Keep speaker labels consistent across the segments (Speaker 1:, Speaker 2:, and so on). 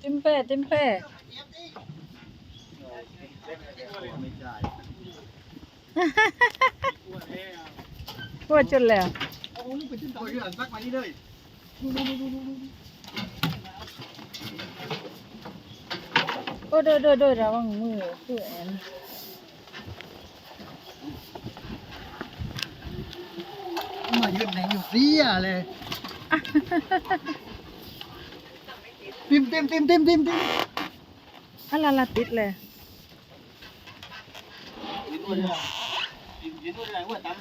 Speaker 1: เต็มแป้เต็มแป้
Speaker 2: ไม่ใช่
Speaker 1: ปวดจนแล้ว
Speaker 2: โอ้ลูกไปจิ้มต่อยที่หลังซักมานี่เลย
Speaker 1: โอ้โดยโดยโดยระวังมือคือแอน
Speaker 2: มายืนไหนอยู่เสียเลย ติมติมติมติมติมติม
Speaker 1: อะละละติดเลย
Speaker 2: ยืนด้วยเลยยืนด้วยเลยว่าตั้ม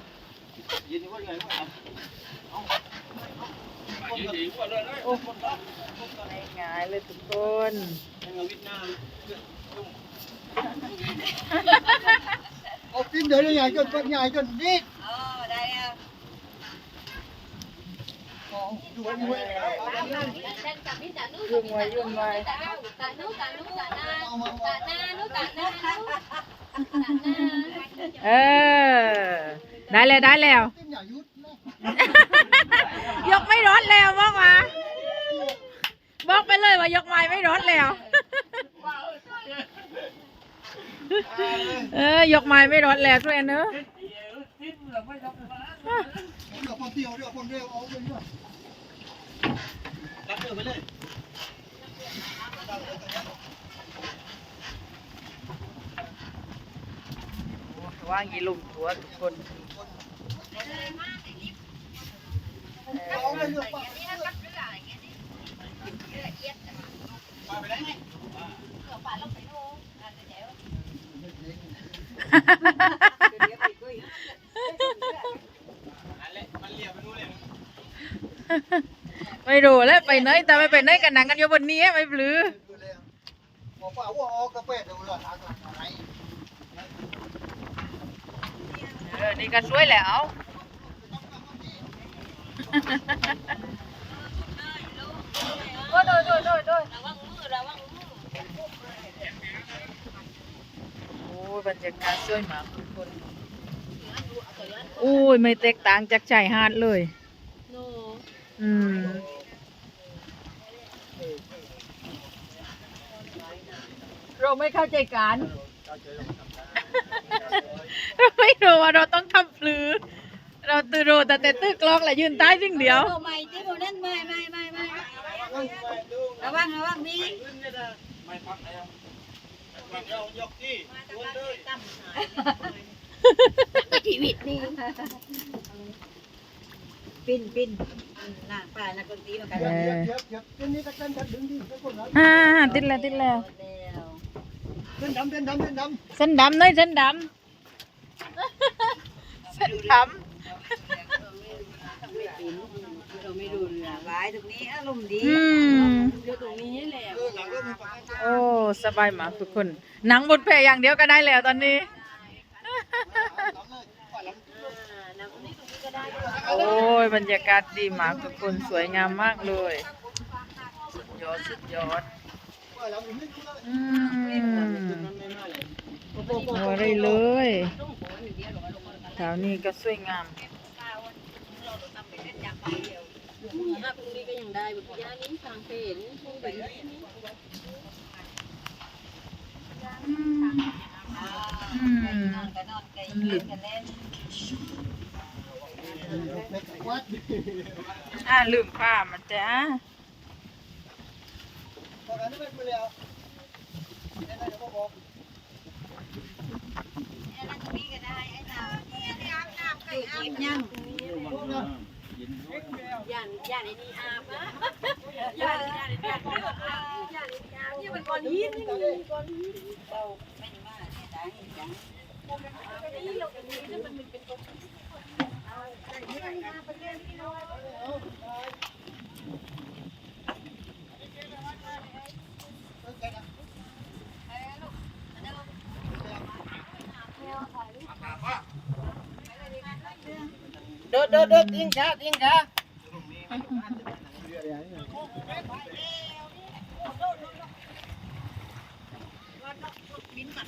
Speaker 2: ยืนด้วยเลยว่าตั้ม
Speaker 1: โอ้ง่ายเลยทุกคน
Speaker 2: เอาติมเดี๋ยวใหญ่จนใหญ่จนนี่
Speaker 1: เออ ได้แล้วได้แล้ว
Speaker 2: ย
Speaker 1: กไม่ร้อนแล้วบอกมาบอกไปเลยว่ายกไม้ไม่ร้อนแล้ว เออยกไม้ไม่ร้อนแล้วทุกคนเนอะ
Speaker 2: เดี๋ยวคนเดียวเดี๋ยวคนเดียวเอาเลยด้วย
Speaker 1: ว่างยีลุมตัวทุกคน
Speaker 2: เอาเลยด้วย
Speaker 1: ไม่รู้แล้วไปไหนแต่ไม่ไปไหนกันหนังกันอยู่บนนี้ไม่ปลือ
Speaker 2: บอกว่าว่าเอากาแฟเดี๋ยวเราทานอะไร
Speaker 1: เออนี่ก็ช่วยแล้วโอ้ยโดยโดยโดยโดยโอ้ยบรรยากาศสวยมากทุกคนโอ้ยไม่แตกต่างจากชายหาดเลย อืม เราไม่เข้าใจกันไม่รู้ว่าเราต้องทำปลือ เราตื่นรู้แต่แต่ตื้อกลองแหละยืนใต้สิ่งเดียว
Speaker 3: Đồ mày tí đồ nên mày mày mày mày. ระวังระวังมีชีวิตนี่ ปิ้นปิ้น น่ะป้านักดนตรีมากัน
Speaker 1: เอ
Speaker 2: เดี๋ยว
Speaker 1: อ
Speaker 2: เดี๋ยวเดี๋ยวเดี๋ยวนี้ตะกันกันดึงดิตะคนนั้น
Speaker 1: อ่าติดแล้วติดแล้ว
Speaker 2: เต้นดำเต้นดำเต้นดำ
Speaker 1: เส้นดำหน้อยเส้นดำ เส้นด
Speaker 3: เราไม่ดูเรือไว้ตรงนี้อารมณ์ดีำ
Speaker 1: อืม
Speaker 3: อยู่ตรงนี้แหละ
Speaker 2: เออหลังก็มีปาก
Speaker 1: โอ้ สบายมากทุกคน หนังบนแพอย่างเดียวก็ได้แล้วตอนนี้ โอ้ยบรรยากาศดีมากทุกคนสวยงามมากเลย สุดยอดสุดยอดอืมโอ้ยเลยแถวนี้ก็สวยงาม
Speaker 3: ตรงนี้ก็ยังได้แบบย่านี้ทางเพนเป็น
Speaker 1: อืม
Speaker 3: นอนกันนอนกันยืนกันเล่น
Speaker 2: วัด
Speaker 1: อ่าลืมผ้ามันจ้า
Speaker 2: ตอนนั้นไม่ไปแล้วนี่นะเดี๋ยวบอก
Speaker 3: นี่ก็ได้ไอ้ตาอยู่จีบยังย่านย่านไอ้นี่อาบนะย่านย่านย่านย่านย่านนี่มันก้อนหินนี่ก้อนหินเราไม่ได้มาเนี่ยตาเห็นจังนี่เราเป็นนี่มันเป็นก้อน
Speaker 2: เดินเดินเดินทิ้งช้าทิ้งช้า